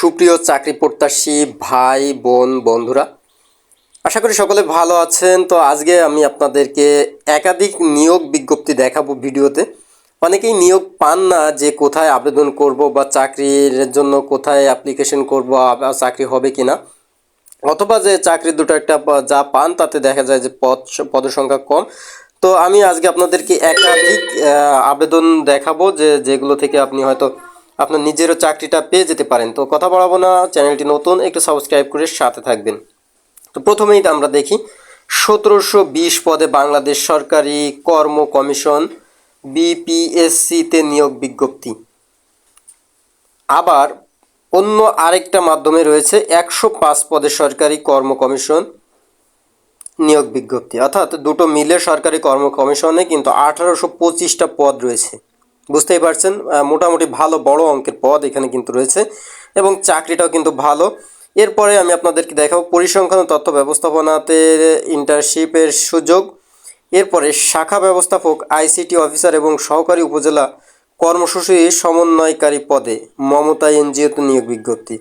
সুপ্রিয় চাকরি প্রত্যাশী ভাই, বোন, বন্ধুরা, আশা করি সকলে ভালো আছেন। তো আজকে আমি আপনাদেরকে একাধিক নিয়োগ বিজ্ঞপ্তি দেখাবো ভিডিওতে। অনেকেই নিয়োগ পান না যে কোথায় আবেদন করব বা চাকরির জন্য কোথায় অ্যাপ্লিকেশন করব চাকরি হবে কিনা। অথবা যে চাকরি দুটো একটা যা পান তাতে দেখা যায় যে পদ পদের সংখ্যা কম। তো আমি আজকে আপনাদেরকে একাধিক আবেদন দেখাবো যে, যেগুলো থেকে আপনি হয়তো আপনার নিজেরও চাকরিটা পেয়ে যেতে পারেন। তো কথা বাড়াবো না, চ্যানেলটি নতুন, একটু সাবস্ক্রাইব করে সাথে থাকবেন। তো প্রথমেই আমরা দেখি, সতেরোশো বিশ পদে বাংলাদেশ সরকারি কর্ম কমিশন, বিপিএসসিতে নিয়োগ বিজ্ঞপ্তি। আবার অন্য আরেকটা মাধ্যমে রয়েছে, একশো পাঁচ পদে সরকারি কর্ম কমিশন নিয়োগ বিজ্ঞপ্তি। অর্থাৎ দুটো মিলে সরকারি কর্ম কমিশনে কিন্তু আঠারোশো পঁচিশটা পদ রয়েছে। বুঝতেই পারছেন মোটামুটি ভালো বড় অঙ্কের পদ এখানে কিন্তু রয়েছে এবং চাকরিটাও কিন্তু ভালো। এরপরে আমি আপনাদেরকে দেখাবো পরিসংখ্যান তথ্য ব্যবস্থাপনাতে ইন্টার্নশিপের সুযোগ। এরপরে শাখা ব্যবস্থাপক, আইসিটি অফিসার এবং সহকারী উপজেলা কর্মসূচি সমন্বয়কারী পদে মমতা এনজিওতে নিয়োগ বিজ্ঞপ্তি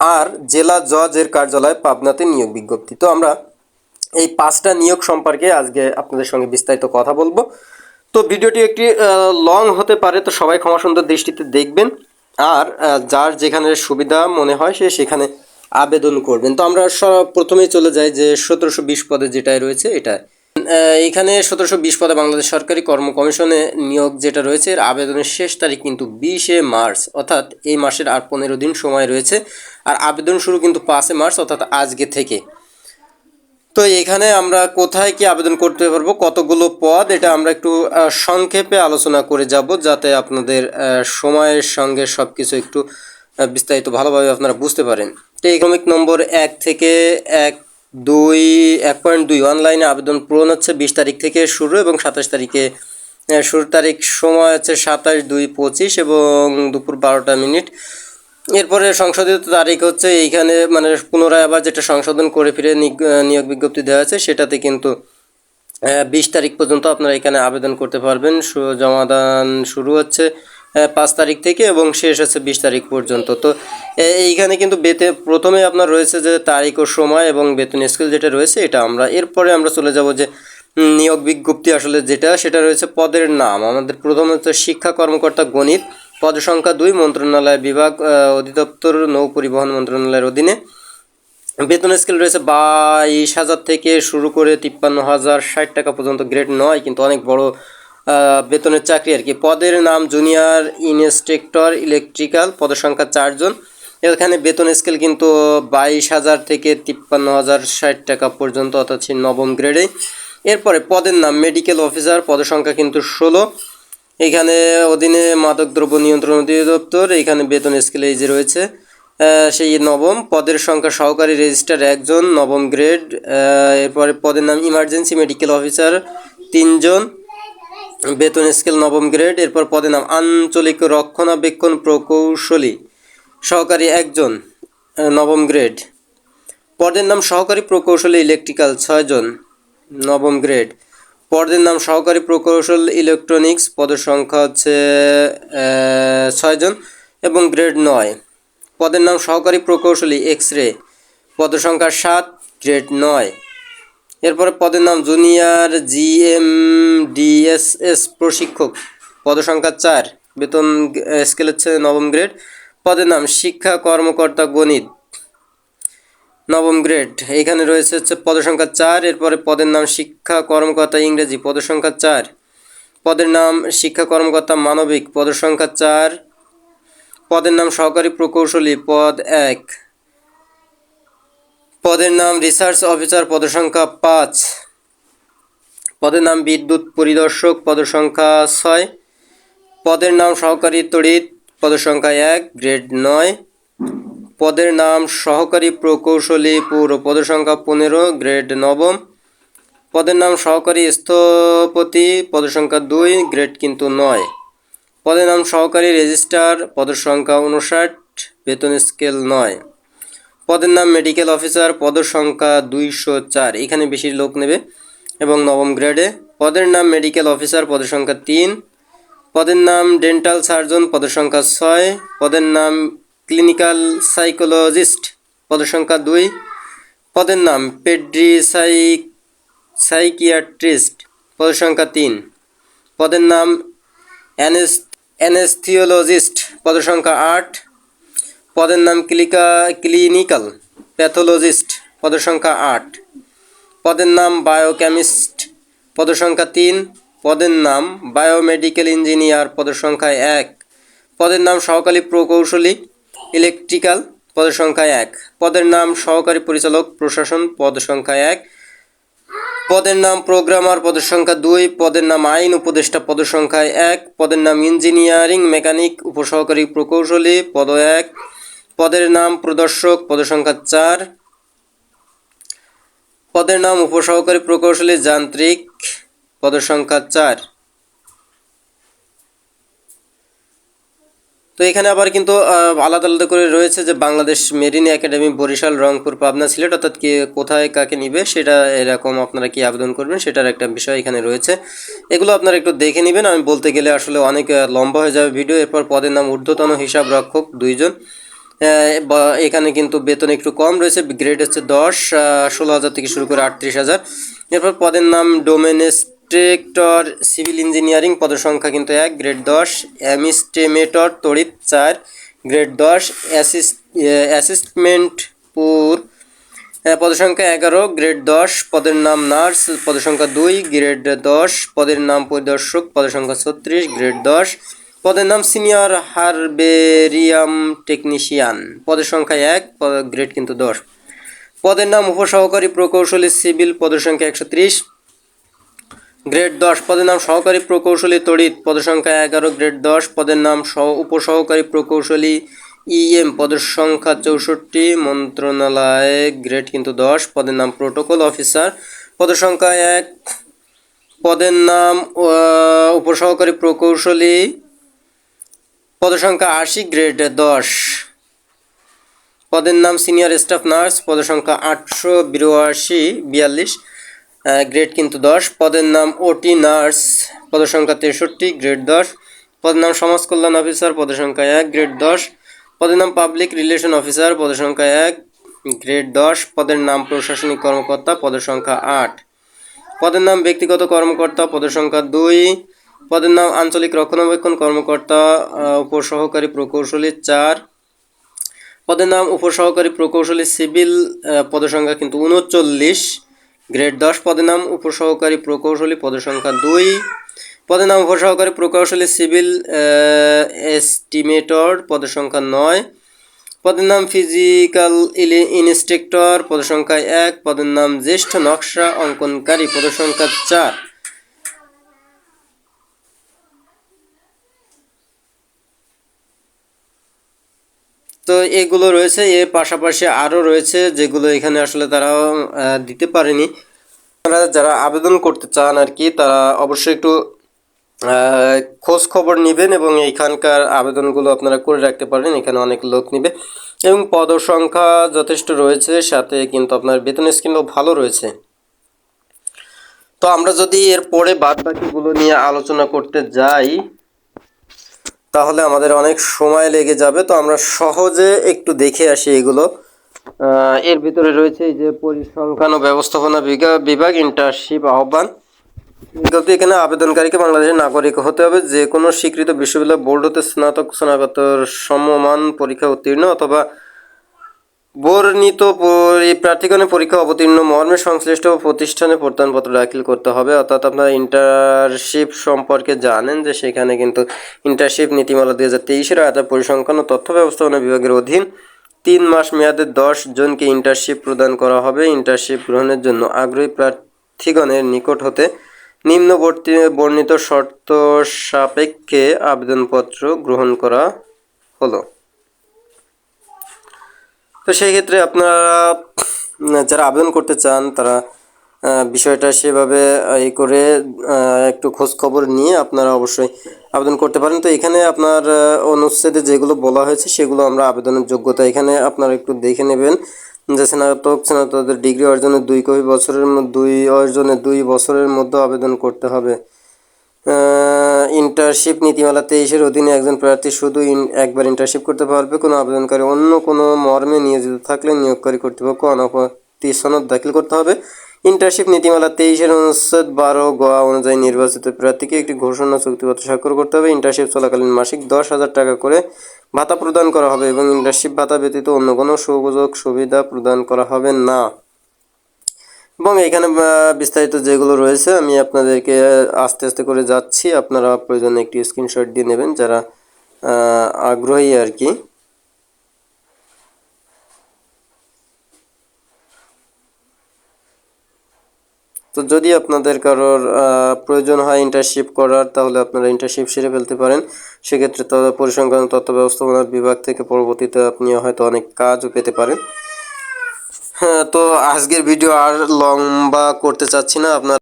আর জেলা জজের কার্যালয় পাবনাতে নিয়োগ বিজ্ঞপ্তি। তো আমরা এই পাঁচটা নিয়োগ সম্পর্কে আজকে আপনাদের সঙ্গে বিস্তারিত কথা বলব। তো ভিডিওটি একটি লং হতে পারে, তো সবাই ক্ষমা সুন্দর দৃষ্টিতে দেখবেন। আর যার যেখানে সুবিধা মনে হয়, সে সেখানে আবেদন করবেন। তো আমরা প্রথমেই চলে যাই যে সতেরোশো বিশ পদে যেটাই রয়েছে এটা এখানে সতেরোশো বিশ পদে বাংলাদেশ সরকারি কর্ম কমিশনে নিয়োগ যেটা রয়েছে, এর আবেদনের শেষ তারিখ কিন্তু বিশে মার্চ, অর্থাৎ এই মাসের আর পনেরো দিন সময় রয়েছে। আর আবেদন শুরু কিন্তু পাঁচে মার্চ, অর্থাৎ আজকে থেকে। তো এখানে আমরা কোথায় কি আবেদন করতে পারব, কতগুলো পদ, এটা আমরা একটু সংক্ষেপে আলোচনা করে যাব যাতে আপনাদের সময়ের সঙ্গে সব কিছু একটু বিস্তারিত ভালোভাবে আপনারা বুঝতে পারেন। তো ইকোনমিক নম্বর এক থেকে এক দুই, এক পয়েন্ট দুই অনলাইনে আবেদন পূরণ হচ্ছে বিশ তারিখ থেকে শুরু এবং সাতাশ তারিখে শুরুর তারিখ সময় হচ্ছে সাতাশ দুই পঁচিশ এবং দুপুর বারোটা মিনিট। এরপরে সংশোধিত তারিখ হচ্ছে এইখানে মানে পুনরায় আবার যেটা সংশোধন করে ফিরে নিয়োগ বিজ্ঞপ্তি দেওয়া আছে, সেটাতে কিন্তু বিশ তারিখ পর্যন্ত আপনারা এখানে আবেদন করতে পারবেন। জমাদান শুরু হচ্ছে পাঁচ তারিখ থেকে এবং শেষ হচ্ছে বিশ তারিখ পর্যন্ত। তো এইখানে কিন্তু বেতে, প্রথমে আপনার রয়েছে যে তারিখ ও সময় এবং বেতন স্কেল যেটা রয়েছে এটা আমরা, এরপরে আমরা চলে যাব যে নিয়োগ বিজ্ঞপ্তি আসলে যেটা, সেটা রয়েছে পদের নাম। আমাদের প্রথম হচ্ছে শিক্ষা কর্মকর্তা গণিত পদ সংখ্যা দুই, মন্ত্রণালয় বিভাগ অধিদপ্তর, নৌ পরিবহন মন্ত্রণালয়ের অধীনে। বেতন স্কেল রয়েছে বাইশ হাজার থেকে শুরু করে তিপ্পান্ন হাজার ষাট টাকা পর্যন্ত, গ্রেড নয়, কিন্তু অনেক বড় বেতনের চাকরি আর কি। পদের নাম জুনিয়র ইনস্ট্রাক্টর ইলেকট্রিক্যাল পদের সংখ্যা চারজন এখানে বেতন স্কেল কিন্তু বাইশ হাজার থেকে তিপ্পান্ন হাজার ষাট টাকা পর্যন্ত, অর্থাৎ নবম গ্রেডে। এরপরে পদের নাম মেডিকেল অফিসার পদের সংখ্যা কিন্তু ষোলো। এখানে অধীনে মাদকদ্রব্য নিয়ন্ত্রণ অধিদপ্তর, এখানে বেতন স্কেল এই যে রয়েছে সেই নবম পদের সংখ্যা সহকারী রেজিস্ট্রার একজন, নবম গ্রেড এরপরে পদের নাম ইমার্জেন্সি মেডিকেল অফিসার তিনজন, বেতন স্কেল নবম গ্রেড এরপর পদের নাম আঞ্চলিক রক্ষণাবেক্ষণ প্রকৌশলী সহকারী একজন নবম গ্রেড পদের নাম সহকারী প্রকৌশলী ইলেকট্রিক্যাল ছয়জন, নবম গ্রেড পদের নাম সহকারী প্রকৌশল ইলেকট্রনিক্স, পদের সংখ্যা হচ্ছে ছয়জন এবং গ্রেড নয়। পদের নাম সহকারী প্রকৌশলী এক্স রে পদের সংখ্যা সাত, গ্রেড নয়। এরপরে পদের নাম জুনিয়র জিএম ডিএসএস প্রশিক্ষক পদ সংখ্যা চার, বেতন স্কেল হচ্ছে নবম গ্রেড। পদের নাম শিক্ষা কর্মকর্তা গণিত নবম গ্রেড। এখানে রয়েছে হচ্ছে পদের সংখ্যা চার, এরপরে পদের নাম শিক্ষা, কর্মকর্তা, ইংরেজি, পদের সংখ্যা চার। পদের নাম শিক্ষা, কর্মকর্তা, মানবিক, পদের সংখ্যা চার। পদের নাম সহকারী প্রকৌশলী, পদ এক। পদের নাম রিসার্চ অফিসার, পদের সংখ্যা পাঁচ। পদের নাম বিদ্যুৎ পরিদর্শক, পদের সংখ্যা ছয়। পদের নাম সহকারী তড়িৎ, পদের সংখ্যা এক, গ্রেড নয়। পদের নাম সহকারী প্রকৌশলী পৌর পদের সংখ্যা পনেরো, গ্রেড নবম। পদের নাম সহকারী স্থপতি পদের সংখ্যা দুই, গ্রেড কিন্তু নয়। পদের নাম সহকারী রেজিস্ট্রার পদের সংখ্যা উনষাট, বেতন স্কেল নয়। পদের নাম মেডিকেল অফিসার পদের সংখ্যা দুইশো চার, এখানে বেশি লোক নেবে। এবং নবম গ্রেডে পদের নাম মেডিকেল অফিসার পদের সংখ্যা তিন, পদের নাম ডেন্টাল সার্জন পদের সংখ্যা ছয়, পদের নাম ক্লিনিক্যাল সাইকোলজিস্ট পদের সংখ্যা দুই। পদের নাম পেড্রি সাই সাইকিয়াট্রিস্ট পদের সংখ্যা তিন। পদের নাম অ্যানেস অ্যানেস্থিওলজিস্ট পদের সংখ্যা আট। পদের নাম ক্লিকা ক্লিনিক্যাল প্যাথোলজিস্ট পদের সংখ্যা আট। পদের নাম বায়োকেমিস্ট পদের সংখ্যা তিন। পদের নাম বায়োমেডিক্যাল ইঞ্জিনিয়ার পদের সংখ্যা এক। পদের নাম সহকারী প্রকৌশলী ইলেকট্রিক্যাল পদের সংখ্যা এক। পদের নাম সহকারী পরিচালক প্রশাসন পদের সংখ্যা এক। পদের নাম প্রোগ্রামার পদের সংখ্যা দুই। পদের নাম আইন উপদেষ্টা পদের সংখ্যা এক। পদের নাম ইঞ্জিনিয়ারিং, মেকানিক, উপসহকারী প্রকৌশলী পদ এক। পদের নাম প্রদর্শক পদের সংখ্যা চার। পদের নাম উপসহকারী প্রকৌশলী যান্ত্রিক পদের সংখ্যা চার। তো এখানে আবার কিন্তু আলাদা আলাদা করে রয়েছে যে বাংলাদেশ মেরিন একাডেমি, বরিশাল, রংপুর, পাবনা, সিলেট, অর্থাৎ কে কোথায় কাকে নিবে, সেটা এরকম আপনারা কি আবেদন করবেন সেটার একটা বিষয় এখানে রয়েছে। এগুলো আপনারা একটু দেখে নেবেন। আমি বলতে গেলে আসলে অনেক লম্বা হয়ে যাবে ভিডিও। এরপর পদের নাম ঊর্ধ্বতন হিসাব রক্ষক দুইজন। এখানে কিন্তু বেতন একটু কম রয়েছে, গ্রেড হচ্ছে দশ ষোলো হাজার থেকে শুরু করে আটত্রিশ হাজার। এরপর পদের নাম ডোমেনেস্ট্রেক্টর সিভিল ইঞ্জিনিয়ারিং পদের সংখ্যা কিন্তু এক গ্রেড দশ অ্যামিস্টেমেটর তড়িৎ চার গ্রেড দশ অ্যাসিস্ট অ্যাসিস্টমেন্ট পুর আহ, পদের সংখ্যা এগারো গ্রেড দশ পদের নাম নার্স পদের সংখ্যা দুই গ্রেড দশ পদের নাম পরিদর্শক পদের সংখ্যা ছত্রিশ গ্রেড দশ পদের নাম সিনিয়র হারবেরিয়াম টেকনিশিয়ান পদের সংখ্যা এক গ্রেড কিন্তু দশ পদের নাম উপসহকারী প্রকৌশলী সিভিল পদের সংখ্যা একশো ত্রিশ গ্রেড দশ পদের নাম সহকারী প্রকৌশলী তড়িৎ, পদের সংখ্যা এগারো, গ্রেড দশ পদের নাম সহ উপসহকারী প্রকৌশলী ইএম পদের সংখ্যা চৌষট্টি, মন্ত্রণালয়ে গ্রেড কিন্তু দশ, পদের নাম প্রোটোকল অফিসার, পদের সংখ্যা এক, পদের নাম উপসহকারী প্রকৌশলী, পদের সংখ্যা আশি, গ্রেড দশ, পদের নাম সিনিয়র স্টাফ নার্স, পদের সংখ্যা আটশো বিরাশি, বিয়াল্লিশ গ্রেড কিন্তু দশ। পদের নাম ওটি নার্স পদের সংখ্যা তেষট্টি গ্রেড দশ। পদের নাম সমাজ কল্যাণ অফিসার পদের সংখ্যা এক গ্রেড দশ। পদের নাম পাবলিক রিলেশন অফিসার পদের সংখ্যা এক গ্রেড দশ। পদের নাম প্রশাসনিক কর্মকর্তা পদের সংখ্যা আট। পদের নাম ব্যক্তিগত কর্মকর্তা পদের সংখ্যা দুই। পদের নাম আঞ্চলিক রক্ষণাবেক্ষণ কর্মকর্তা উপসহকারী প্রকৌশলী চার। পদের নাম উপসহকারী প্রকৌশলী সিভিল আহ, পদের সংখ্যা কিন্তু উনচল্লিশ। গ্রেড দশ পদের নাম, উপসহকারী প্রকৌশলী পদের সংখ্যা দুই। পদের নাম, উপসহকারী প্রকৌশলী সিভিল এস্টিমেটর পদের সংখ্যা নয়। পদের নাম, ফিজিক্যাল ইনস্ট্রাক্টর পদের সংখ্যা এক। পদের নাম, জ্যেষ্ঠ নকশা অঙ্কনকারী পদের চার। তো এগুলো রয়েছে, এর পাশাপাশি আরও রয়েছে যেগুলো এখানে আসলে তারা দিতে পারেনি। আপনারা যারা আবেদন করতে চান আর কি, তারা অবশ্যই একটু খোঁজ খবর নেবেন এবং এইখানকার আবেদনগুলো আপনারা করে রাখতে পারেন এখানে অনেক লোক নেবে। এবং পদ সংখ্যা যথেষ্ট রয়েছে, সাথে কিন্তু আপনার বেতন স্কিমও ভালো রয়েছে। তো আমরা যদি এর পরে বাদ বাকিগুলো নিয়ে আলোচনা করতে যাই তাহলে আমাদের অনেক সময় লেগে যাবে। তো আমরা সহজে একটু দেখে আসি এগুলো। এর ভিতরে রয়েছে এই যে পরিসংখ্যান ও ব্যবস্থাপনা বিভাগ ইন্টার্নশিপ আহ্বান। বিজ্ঞপ্তি এখানে আবেদনকারীকে বাংলাদেশের নাগরিক হতে হবে। যে কোনো স্বীকৃত বিশ্ববিদ্যালয় বোর্ড হতে স্নাতক, স্নাতকোত্তর, সমমান পরীক্ষা উত্তীর্ণ অথবা বর্ণিত পরি- প্রার্থীগণের পরীক্ষা অবতীর্ণ মর্মে সংশ্লিষ্ট প্রতিষ্ঠানে প্রত্যয়নপত্র দাখিল করতে হবে। অর্থাৎ আপনারা ইন্টার্নশিপ সম্পর্কে জানেন যে সেখানে কিন্তু ইন্টার্নশিপ নীতিমালা দুই হাজার তেইশের আয়তার পরিসংখ্যান ও তথ্য ব্যবস্থাপনা বিভাগের অধীন তিন মাস মেয়াদে দশ জনকে ইন্টার্নশিপ প্রদান করা হবে। ইন্টার্নশিপ গ্রহণের জন্য আগ্রহী প্রার্থীগণের নিকট হতে নিম্নবর্তী বর্ণিত শর্ত সাপেক্ষে আবেদনপত্র গ্রহণ করা হলো। তো সেই ক্ষেত্রে আপনারা যারা আবেদন করতে চান, তারা বিষয়টা সেভাবে ই করে একটু খোঁজ খবর নিয়ে আপনারা অবশ্যই আবেদন করতে পারেন। তো এখানে আপনার অনুচ্ছেদে যেগুলো বলা হয়েছে, সেগুলো আমরা আবেদনের যোগ্যতা এখানে আপনারা একটু দেখে নেবেন। যে স্নাতক স্নাতকদের ডিগ্রি অর্জনের দুই কবি বছরের দুই অর্জনের দুই বছরের মধ্যে আবেদন করতে হবে। ইন্টার্নশিপ নীতিমালা তেইশের অধীনে একজন প্রার্থী শুধু একবার ইন্টার্নশিপ করতে পারবে, কোনো আবেদনকারী, অন্য কোনো মর্মে নিয়োজিত থাকলে নিয়োগকারী কর্তৃপক্ষ অনাপত্তি সনদ দাখিল করতে হবে। ইন্টার্নশিপ নীতিমালা তেইশের অনুচ্ছেদ বারো গোয়া অনুযায়ী নির্বাচিত প্রার্থীকে একটি ঘোষণা চুক্তিপত্র স্বাক্ষর করতে হবে। ইন্টার্নশিপ চলাকালীন মাসিক দশ হাজার টাকা করে ভাতা প্রদান করা হবে এবং ইন্টার্নশিপ ভাতা ব্যতীত অন্য কোনো সুযোগ সুবিধা প্রদান করা হবে না। এবং এখানে বিস্তারিত যেগুলো রয়েছে, আমি আপনাদেরকে আস্তে আস্তে করে যাচ্ছি। আপনারা প্রয়োজনে একটি স্ক্রিনশট দিয়ে নেবেন, যারা আগ্রহী আর কি। তো যদি আপনাদের কারোর প্রয়োজন হয় ইন্টার্নশিপ করার, তাহলে আপনারা ইন্টার্নশিপ সেরে ফেলতে পারেন। সেক্ষেত্রে পরিসংখ্যান তথ্য ব্যবস্থাপনা বিভাগ থেকে পরবর্তীতে আপনি হয়তো অনেক কাজও পেতে পারেন। হ্যাঁ তো আজকের ভিডিও আর লম্বা করতে চাচ্ছি না। আপনার